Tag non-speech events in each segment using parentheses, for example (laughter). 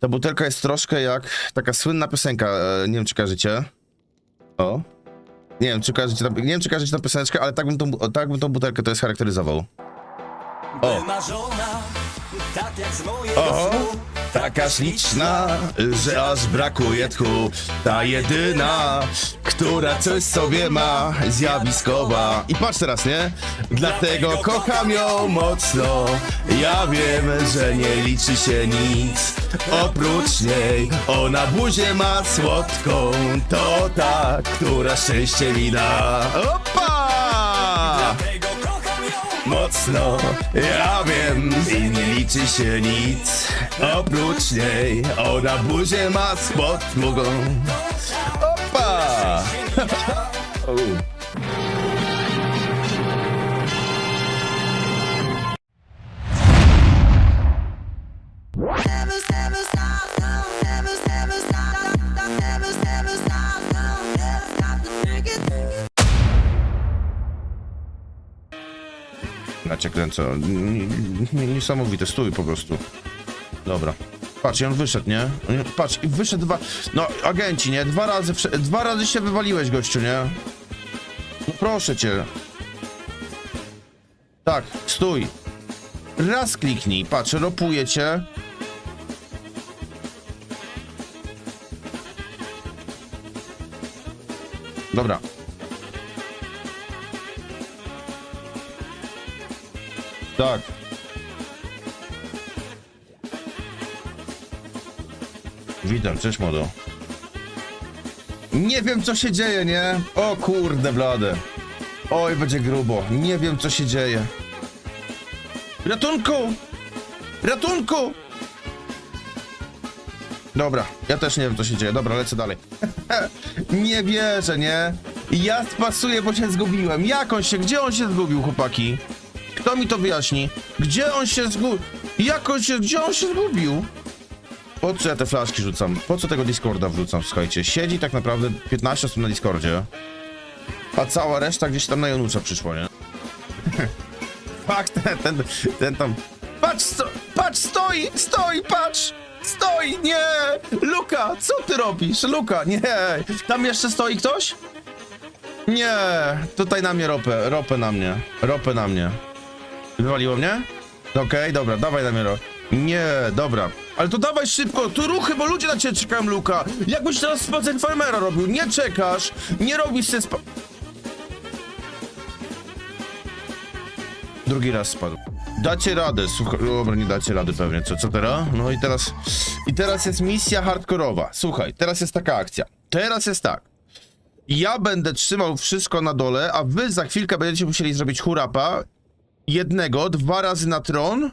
Ta butelka jest troszkę jak taka słynna piosenka, e, nie wiem czy kojarzycie. O. Nie wiem czy kojarzycie, nie wiem czy kojarzycie tę pioseneczkę, ale tak bym tą, tak bym tą butelkę to jest charakteryzował. O. Wymarzona, tak jak z mojego snu. Taka śliczna, że aż brakuje tchu. Ta jedyna, która coś sobie ma, zjawiskowa. I patrz teraz, nie? Dlatego kocham ją mocno. Ja wiem, że nie liczy się nic oprócz niej. Ona buzię ma słodką, to ta, która szczęście mi da. Opa! Mocno. Ja wiem. I nie liczy się nic. Oprócz niej Ona buzię ma spod Opa! (laughs) cię kręcę Niesamowite, stój po prostu Dobra Patrz, on wyszedł, nie? Patrz, i wyszedł dwa... No, agenci, nie? Dwa razy, dwa razy się wywaliłeś, gościu, nie? No proszę cię Tak, stój Raz kliknij, patrz, ropuje cię Dobra. Tak. Witam, cześć modo. Nie wiem co się dzieje, nie? O kurde blade. Oj, będzie grubo. Nie wiem co się dzieje. Ratunku! Ratunku! Dobra, ja też nie wiem co się dzieje. Dobra, lecę dalej. (laughs) nie wierzę, nie? Ja spasuję, bo się zgubiłem. Jak on się, gdzie on się zgubił, chłopaki? Kto mi to wyjaśni? Gdzie on się zgubił? Jak on się, gdzie on się zgubił? Po co ja te flaszki rzucam? Po co tego Discorda wrzucam, słuchajcie? Siedzi tak naprawdę 15 osób na Discordzie, a cała reszta gdzieś tam na Janucza przyszło, nie? (laughs) Fakt, ten, ten, ten tam... Patrz, sto, patrz, stoi, stoi, patrz! Stoi, nie! Luka, co ty robisz? Luka, nie! Tam jeszcze stoi ktoś? Nie, tutaj na mnie ropę, ropę na mnie, ropę na mnie. Wywaliło mnie? Okej, dobra, dawaj na mnie ro... Nie, dobra. Ale to dawaj szybko, tu ruchy, bo ludzie na ciebie czekają, Luka. Jakbyś teraz spacer farmera robił, nie czekasz, nie robisz się spa... Drugi raz spadł. Dacie radę, słuchaj, dobra, nie dacie rady pewnie, co, co teraz? No i teraz, i teraz jest misja hardkorowa. Słuchaj, teraz jest taka akcja. Teraz jest tak. Ja będę trzymał wszystko na dole, a wy za chwilkę będziecie musieli zrobić hurapa jednego, dwa razy na tron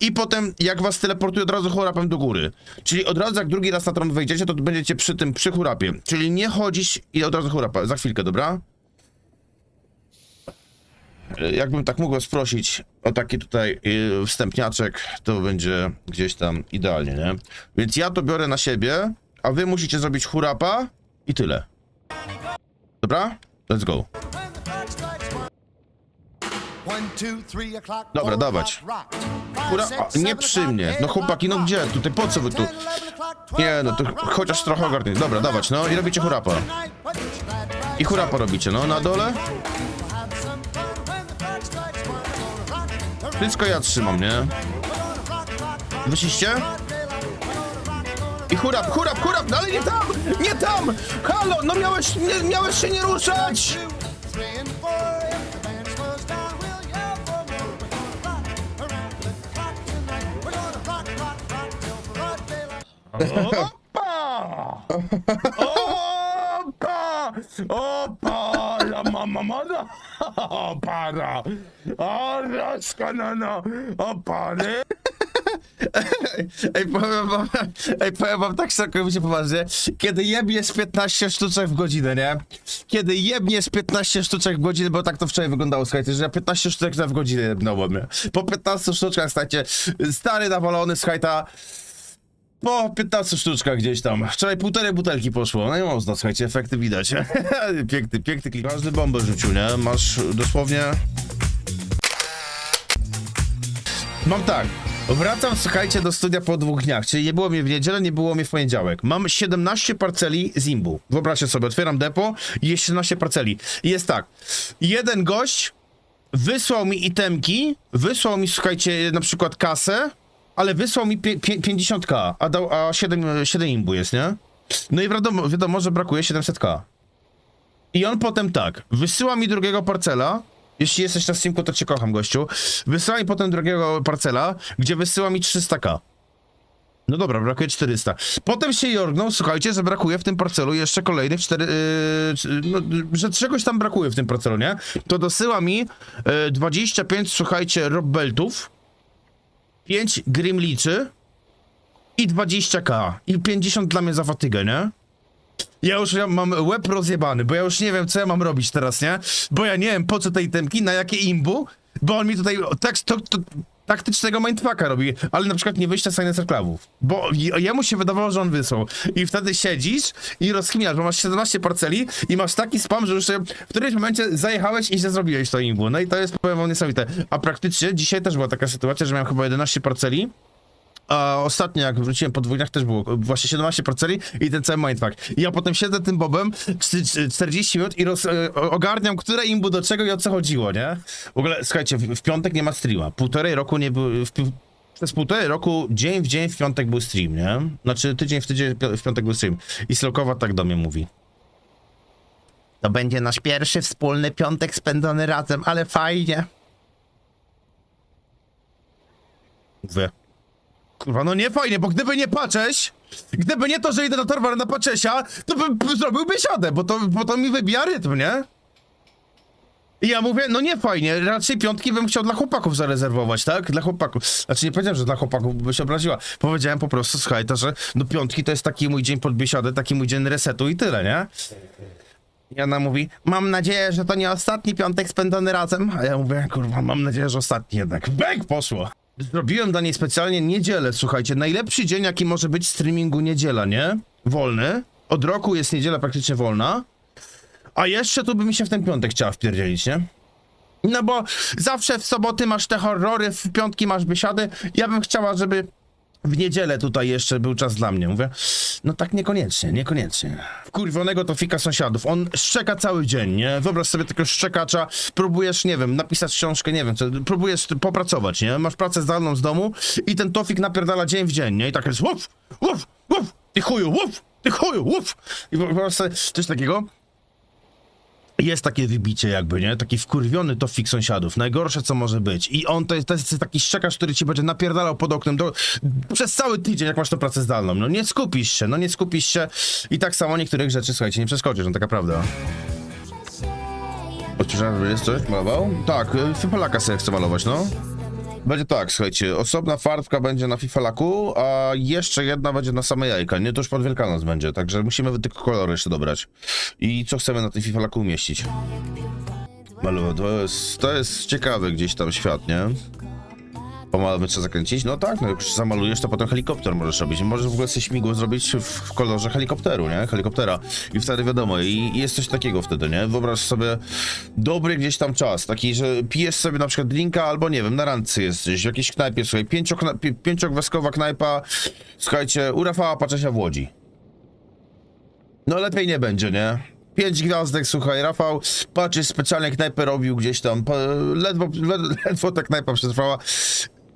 i potem jak was teleportuje od razu hurapem do góry. Czyli od razu jak drugi raz na tron wejdziecie, to będziecie przy tym, przy hurapie. Czyli nie chodzić i od razu hurapa. Za chwilkę, dobra? Jakbym tak mógł was prosić o taki tutaj y, wstępniaczek, to będzie gdzieś tam idealnie, nie? Więc ja to biorę na siebie, a wy musicie zrobić hurapa i tyle. Dobra? Let's go. Dobra, dawać. o'clock, rock. Hura, Five, a, six, nie przy mnie. No chłopaki, no gdzie? Tutaj po co wy tu? Nie, no to chociaż trochę ogarnij. Dobra, dawać, no i robicie hurapa. I hurapa robicie, no na dole. Wszystko ja trzymam, nie? gonna I hurap, hurap, hurap, no ale nie tam! Nie tam! Halo, no miałeś, nie, miałeś się nie ruszać! Opa! Opa! Opa! La mama mada! Para! Araska na na! Opary! Ej, powiem wam, ej, powiem wam tak całkowicie poważnie, kiedy jebniesz 15 sztuczek w godzinę, nie? Kiedy jebniesz 15 sztuczek w godzinę, bo tak to wczoraj wyglądało, słuchajcie, że ja 15 sztuczek w godzinę jebnąłem, nie? Po 15 sztuczkach, słuchajcie, stary nawalony, słuchajta, po 15 sztuczkach gdzieś tam. Wczoraj półtorej butelki poszło. No i można, słuchajcie, efekty widać. (laughs) piękny, piękny klik. Każdy bombę rzucił, nie? Masz dosłownie... Mam tak. Wracam, słuchajcie, do studia po dwóch dniach, czyli nie było mnie w niedzielę, nie było mnie w poniedziałek. Mam 17 parceli z imbu. Wyobraźcie sobie, otwieram depo i jest 17 parceli. Jest tak, jeden gość wysłał mi itemki, wysłał mi, słuchajcie, na przykład kasę, ale wysłał mi pie- pie- 50k, a, dał, a 7, 7 imbu jest, nie? No i wiadomo, wiadomo, że brakuje 700k. I on potem tak, wysyła mi drugiego parcela. Jeśli jesteś na Steamku, to cię kocham, gościu. Wysyła mi potem drugiego parcela, gdzie wysyła mi 300k. No dobra, brakuje 400. Potem się jorgnął, słuchajcie, że brakuje w tym parcelu jeszcze kolejnych 4... Yy, no, że czegoś tam brakuje w tym parcelu, nie? To dosyła mi yy, 25, słuchajcie, robbeltów, 5 grimliczy i 20k. I 50 dla mnie za fatygę, nie? Ja już mam łeb rozjebany, bo ja już nie wiem, co ja mam robić teraz, nie? Bo ja nie wiem, po co tej temki, na jakie imbu, bo on mi tutaj tak, to, to, taktycznego mindfucka robi, ale na przykład nie wyjścia Silencer Clubów, bo je- jemu się wydawało, że on wysłał. I wtedy siedzisz i rozkminiasz, bo masz 17 parceli i masz taki spam, że już w którymś momencie zajechałeś i źle zrobiłeś to imbu. No i to jest, powiem wam, niesamowite. A praktycznie dzisiaj też była taka sytuacja, że miałem chyba 11 parceli, a ostatnio jak wróciłem po dwóch dniach też było właśnie 17 parceli i ten cały mindfuck. I ja potem siedzę tym bobem czty- 40 minut i roz, e, ogarniam, które imbu do czego i o co chodziło, nie? W ogóle, słuchajcie, w, w piątek nie ma streama. Półtorej roku nie był... W, pi- przez półtorej roku dzień w dzień w piątek był stream, nie? Znaczy tydzień w tydzień w piątek był stream. I Slokowa tak do mnie mówi. To będzie nasz pierwszy wspólny piątek spędzony razem, ale fajnie. Mówię. Kurwa, no nie fajnie, bo gdyby nie patrzeć, gdyby nie to, że idę na Torwar na Paczesia, to bym bym zrobił biesiadę, bo to, bo to mi wybija rytm, nie? I ja mówię, no nie fajnie, raczej piątki bym chciał dla chłopaków zarezerwować, tak? Dla chłopaków. Znaczy nie powiedziałem, że dla chłopaków by się obraziła. Powiedziałem po prostu, słuchaj, to, że no piątki to jest taki mój dzień pod biesiadę, taki mój dzień resetu i tyle, nie? I ona mówi, mam nadzieję, że to nie ostatni piątek spędzony razem. A ja mówię, kurwa, mam nadzieję, że ostatni jednak. Bęk poszło. Zrobiłem dla niej specjalnie niedzielę, słuchajcie. Najlepszy dzień, jaki może być streamingu niedziela, nie? Wolny. Od roku jest niedziela praktycznie wolna. A jeszcze tu by mi się w ten piątek chciała wpierdzielić, nie? No bo zawsze w soboty masz te horrory, w piątki masz biesiady. Ja bym chciała, żeby w niedzielę tutaj jeszcze był czas dla mnie. Mówię, no tak niekoniecznie, niekoniecznie. Wkurwionego to fika sąsiadów. On szczeka cały dzień, nie? Wyobraź sobie takiego szczekacza, próbujesz, nie wiem, napisać książkę, nie wiem, co, próbujesz popracować, nie? Masz pracę zdalną z domu i ten tofik napierdala dzień w dzień, nie? I tak jest łuf, łuf, łuf, ty chuju, łuf, ty chuju, łuf. I po prostu coś takiego. Jest takie wybicie jakby, nie? Taki wkurwiony to fik sąsiadów. Najgorsze, co może być. I on to jest, to jest taki szczekacz, który ci będzie napierdalał pod oknem do, przez cały tydzień, jak masz to pracę zdalną. No nie skupisz się, no nie skupisz się. I tak samo niektórych rzeczy, słuchajcie, nie przeskoczysz, no taka prawda. Że jest coś? Malował? Tak, y, Fifalaka sobie chcę malować, no. Będzie tak, słuchajcie, osobna farbka będzie na Fifalaku, a jeszcze jedna będzie na same jajka, nie? To już pod Wielkanoc będzie, także musimy tylko kolory jeszcze dobrać. I co chcemy na tym Fifalaku umieścić? Malu, to jest, to jest ciekawy gdzieś tam świat, nie? Pomalamy trzeba zakręcić? No tak, no jak już zamalujesz, to potem helikopter możesz robić. Możesz w ogóle sobie śmigło zrobić w, kolorze helikopteru, nie? Helikoptera. I wtedy wiadomo, i, jest coś takiego wtedy, nie? Wyobraź sobie dobry gdzieś tam czas, taki, że pijesz sobie na przykład drinka, albo nie wiem, na randce jesteś, w jakiejś knajpie, słuchaj, pięciokna, pi, pięciogwiazdkowa knajpa, słuchajcie, u Rafała Paczesia w Łodzi. No lepiej nie będzie, nie? Pięć gwiazdek, słuchaj, Rafał patrzy specjalnie knajpę robił gdzieś tam, ledwo, ledwo ta knajpa przetrwała.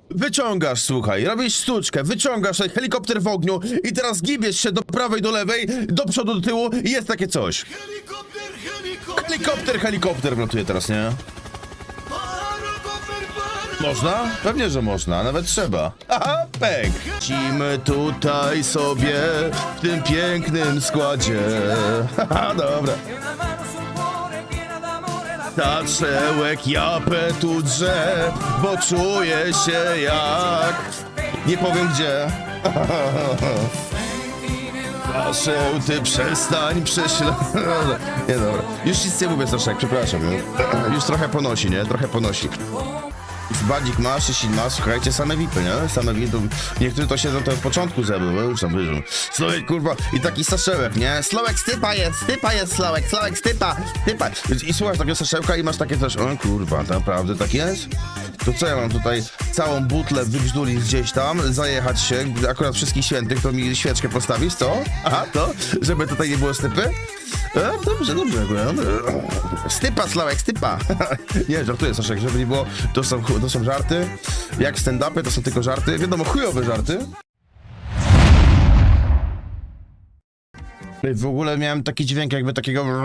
Wyciągasz, słuchaj, robisz sztuczkę, wyciągasz tutaj helikopter w ogniu i teraz gibiesz się do prawej, do lewej, do przodu, do tyłu i jest takie coś. Helikopter, helikopter, Helikopter, helikopter wlatuje teraz, nie? Można? Pewnie, że można, nawet trzeba. Aha, pęk. Cimy tutaj sobie w tym pięknym składzie. Haha, dobra. Tatrzełek japę tu drze, bo czuję się jak... Nie powiem gdzie. (laughs) Proszę, ty przestań prześladować. Nie dobra. Już nic nie mówię, Staszek, przepraszam. Już trochę ponosi, nie? Trochę ponosi. Badzik ma, Szysin ma, słuchajcie, same VIPy, nie? Same VIPy. Niektórzy to siedzą to w początku zęby, bo już tam wyżą. Kurwa, i taki saszełek, nie? Slołek stypa jest, stypa jest Slołek, Slołek stypa, stypa. I, i słuchasz takiego saszełka i masz takie też, o kurwa, naprawdę tak jest? To co ja mam tutaj całą butlę wybrzdulić gdzieś tam, zajechać się, akurat wszystkich świętych, to mi świeczkę postawisz, co? Aha, to? Żeby tutaj nie było stypy? E, dobrze, dobrze. Stypa, Slawek, stypa. (laughs) nie, żartuję, Staszek, żeby nie było, to są, to są żarty. Jak stand-upy, to są tylko żarty. Wiadomo, chujowe żarty. W ogóle miałem taki dźwięk jakby takiego...